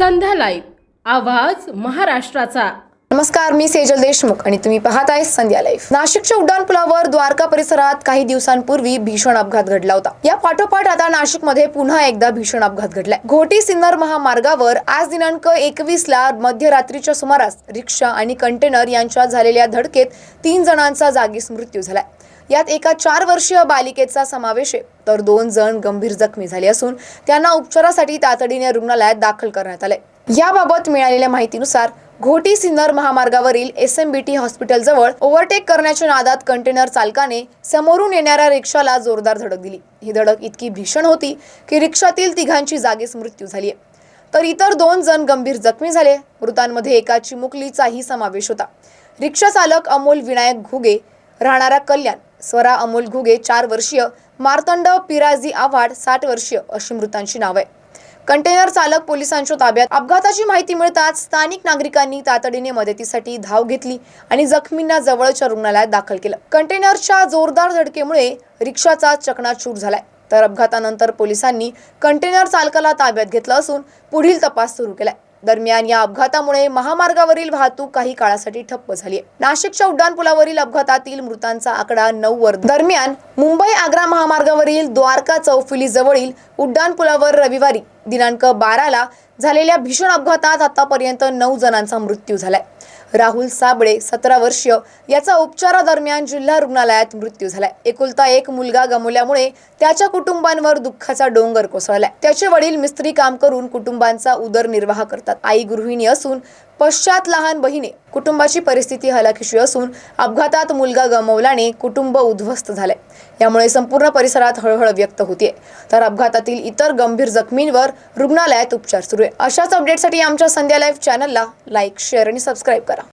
Live आवाज महाराष्ट्राचा. नमस्कार मी सेजल देशमुख आणि तुम्ही पाहताय संध्या लाईव्ह. नाशिकच्या उड्डाण पुलावर द्वारका परिसरात काही दिवसांपूर्वी भीषण अपघात घडला होता. या पाठोपाठ आता नाशिकमध्ये पुन्हा एकदा भीषण अपघात घडलाय. घोटी सिन्नर महामार्गावर आज दिनांक एकवीस ला मध्यरात्रीच्या सुमारास रिक्षा आणि कंटेनर यांच्यात झालेल्या धडकेत तीन जणांचा जागीच मृत्यू झालाय. यात एका चार वर्षीय बालिकेचा समावेश आहे. तर दोन जण गंभीर जखमी झाले असून त्यांना उपचारासाठी तातडीने रुग्णालयात दाखल करण्यात आले याबाबत मिळालेल्या माहितीनुसार घोटी सिन्नर महामार्गावरील एस एम बी टी हॉस्पिटलजवळ ओव्हरटेक करण्याच्या नादात कंटेनर चालकाने समोरून येणाऱ्या रिक्षाला जोरदार धडक दिली. ही धडक इतकी भीषण होती की रिक्षातील तिघांची जागीच मृत्यू झाली तर इतर दोन जण गंभीर जखमी झाले. मृतांमध्ये एका चिमुकलीचाही समावेश होता. रिक्षा चालक अमोल विनायक घुगे राहणारा कल्याण स्वरा अमोल घुगे चार वर्षीय. मार्तंड पिराजी आव्हाड साठ वर्षीय अशी मृतांची नाव आहे कंटेनर चालक पोलिसांच्या ताब्यात. अपघाताची माहिती मिळताच स्थानिक नागरिकांनी तातडीने मदतीसाठी धाव घेतली आणि जखमींना जवळच्या रुग्णालयात दाखल केलं. कंटेनरच्या जोरदार धडकेमुळे रिक्षाचा चकणाचूर झालाय. तर अपघातानंतर पोलिसांनी कंटेनर चालकाला ताब्यात घेतलं असून पुढील तपास सुरू केलाय. दरम्यान या अपघातामुळे महामार्गावरील वाहतूक काही काळासाठी ठप्प झाली आहे. नाशिकच्या उड्डाणपुलावरील अपघातातील मृतांचा आकडा नऊ वर. दरम्यान मुंबई आग्रा महामार्गावरील द्वारका चौफुली जवळील उड्डाणपुलावर रविवारी दिनांक बाराला झालेल्या भीषण अपघातात आतापर्यंत नऊ जणांचा मृत्यू झालाय. राहुल साबळे सतरा वर्षीय याचा उपचारादरम्यान जिल्हा रुग्णालयात मृत्यू झालाय. एकुलता एक मुलगा गमवल्यामुळे त्याच्या कुटुंबांवर दुःखाचा डोंगर कोसळलाय. त्याचे वडील मिस्त्री काम करून कुटुंबांचा उदरनिर्वाह करतात. आई गृहिणी असून पश्चात लहान बहिणी कुटुंबाची परिस्थिती हलाखीशी असून अपघातात मुलगा गमावल्याने कुटुंब उद्ध्वस्त झाले यामुळे संपूर्ण परिसरात हळहळ व्यक्त होतीये. तर अपघातातील इतर गंभीर जखमींवर रुग्णालयात उपचार सुरू आहे. अशाच अपडेटसाठी आमच्या संध्या लाईव्ह चॅनलला लाईक शेअर आणि सबस्क्राईब करा.